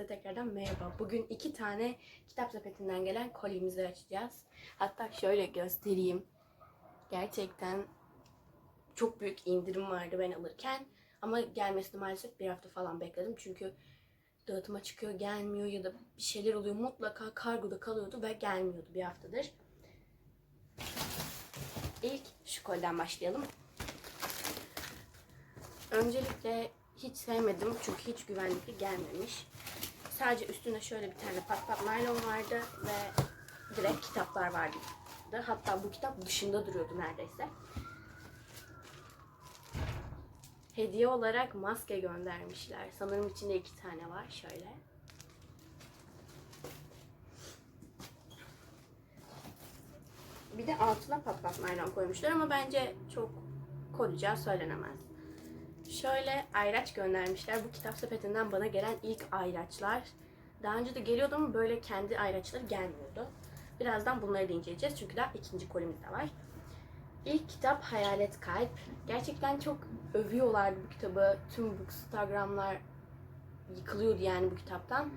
Hepinize tekrardan merhaba. Bugün iki tane kitap sepetinden gelen kolyemizi açacağız. Hatta şöyle göstereyim. Gerçekten çok büyük indirim vardı ben alırken. Ama gelmesini maalesef bir hafta falan bekledim. Çünkü dağıtıma çıkıyor gelmiyor ya da bir şeyler oluyor. Mutlaka kargoda kalıyordu ve gelmiyordu bir haftadır. İlk şu kolden başlayalım. Öncelikle hiç sevmedim çünkü hiç güvenlikli gelmemiş. Sadece üstünde şöyle bir tane pat pat naylon vardı ve direkt kitaplar vardı. Hatta bu kitap dışında duruyordu neredeyse. Hediye olarak maske göndermişler. Sanırım içinde iki tane var. Şöyle. Bir de altına pat pat naylon koymuşlar ama bence çok koruyacağı söylenemez. Şöyle ayraç göndermişler. Bu kitap sepetinden bana gelen ilk ayraçlar. Daha önce de geliyordu ama böyle kendi ayraçları gelmiyordu. Birazdan bunları da inceleyeceğiz çünkü daha ikinci kolimiz de var. İlk kitap Hayalet Kalp. Gerçekten çok övüyorlardı bu kitabı. Tüm bookstagramlar yıkılıyordu yani bu kitaptan.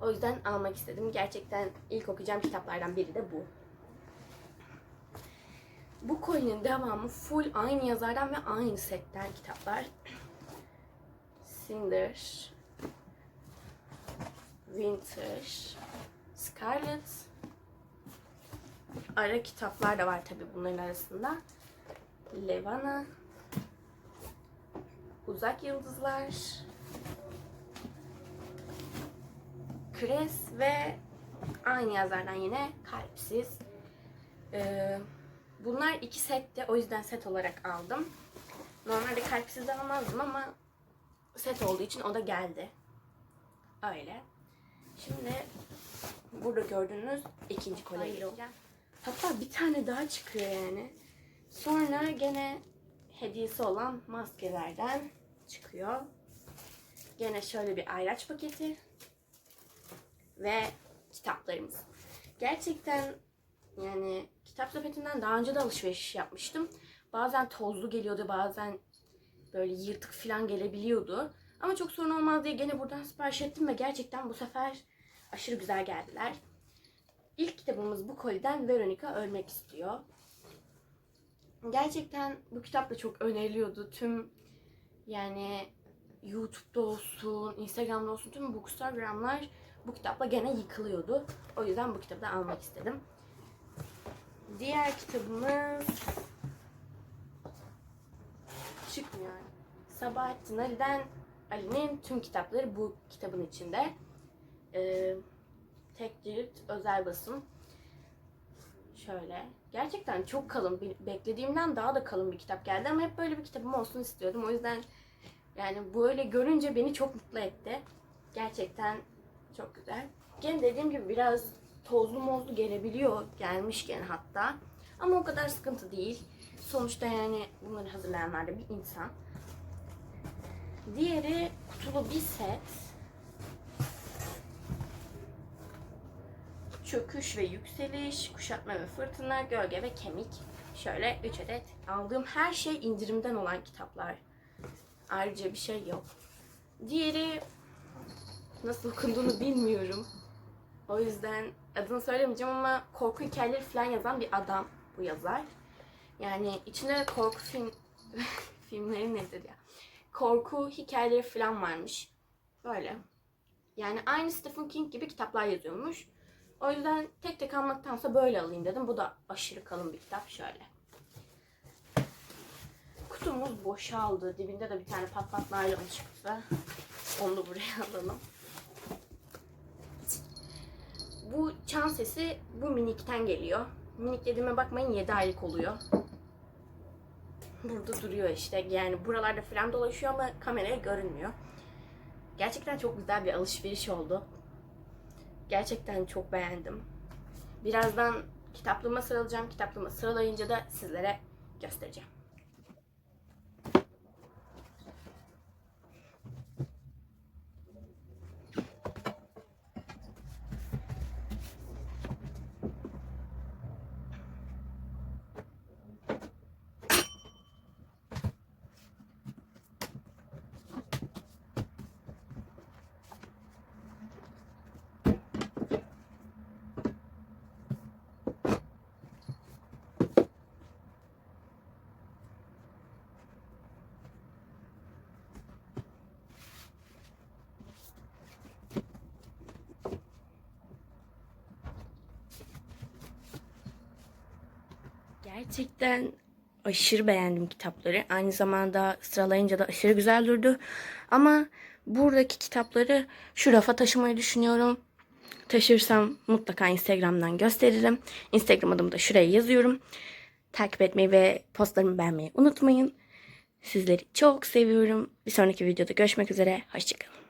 O yüzden almak istedim. Gerçekten ilk okuyacağım kitaplardan biri de bu. Bu kolinin devamı full aynı yazardan ve aynı setten kitaplar. Cinder, Winter, Scarlet. Ara kitaplar da var tabi bunların arasında. Levana, Uzak Yıldızlar, Kres ve aynı yazardan yine Kalpsiz. Ee, bunlar iki sette o yüzden set olarak aldım. Normalde Kalpsiz almazdım ama set olduğu için o da geldi. Öyle. Şimdi burada gördüğünüz ikinci kolye gireceğim. Hatta bir tane daha çıkıyor yani. Sonra gene hediyesi olan maskelerden çıkıyor. Gene şöyle bir ayraç paketi. Ve kitaplarımız. Gerçekten yani kitap sepetinden daha önce de alışveriş yapmıştım. Bazen tozlu geliyordu, bazen böyle yırtık falan gelebiliyordu. Ama çok sorun olmaz diye gene buradan sipariş ettim ve gerçekten bu sefer aşırı güzel geldiler. İlk kitabımız bu koliden Veronica ölmek istiyor. Gerçekten bu kitap da çok öneriliyordu. Tüm yani YouTube'da olsun, Instagram'da olsun tüm bookstagramlar bu kitapla gene yıkılıyordu. O yüzden bu kitabı da almak istedim. Diğer kitabımız çıkmıyor. Sabahattin Ali'den Ali'nin tüm kitapları bu kitabın içinde. Ee, tek cilt özel basım. Şöyle. Gerçekten çok kalın. Beklediğimden daha da kalın bir kitap geldi ama hep böyle bir kitabım olsun istiyordum. O yüzden yani böyle görünce beni çok mutlu etti. Gerçekten çok güzel. Gene dediğim gibi biraz tozlu mozlu gelebiliyor. Gelmişken hatta. Ama o kadar sıkıntı değil. Sonuçta yani bunları hazırlayanlar da bir insan. Diğeri kutulu bir set. Çöküş ve yükseliş, kuşatma ve fırtına, gölge ve kemik. Şöyle 3 adet. Aldığım her şey indirimden olan kitaplar. Ayrıca bir şey yok. Diğeri nasıl okunduğunu bilmiyorum. O yüzden adını söylemeyeceğim ama korku hikayeleri falan yazan bir adam bu yazar. Yani içinde korku film filmleri nedir ya? Korku hikayeleri falan varmış. Böyle. Yani aynı Stephen King gibi kitaplar yazıyormuş. O yüzden tek tek almaktansa böyle alayım dedim. Bu da aşırı kalın bir kitap şöyle. Kutumuz boşaldı. Dibinde de bir tane pat pat naylon çıktı. Onu da buraya alalım. Bu çan sesi bu minikten geliyor. Minik dediğime bakmayın 7 aylık oluyor. Burada duruyor işte. Yani buralarda falan dolaşıyor ama kameraya görünmüyor. Gerçekten çok güzel bir alışveriş oldu. Gerçekten çok beğendim. Birazdan kitaplığıma sıralayacağım. Kitaplığıma sıralayınca da sizlere göstereceğim. Gerçekten aşırı beğendim kitapları. Aynı zamanda sıralayınca da aşırı güzel durdu. Ama buradaki kitapları şu rafa taşımayı düşünüyorum. Taşırsam mutlaka Instagram'dan gösteririm. Instagram adımı da şuraya yazıyorum. Takip etmeyi ve postlarımı beğenmeyi unutmayın. Sizleri çok seviyorum. Bir sonraki videoda görüşmek üzere. Hoşçakalın.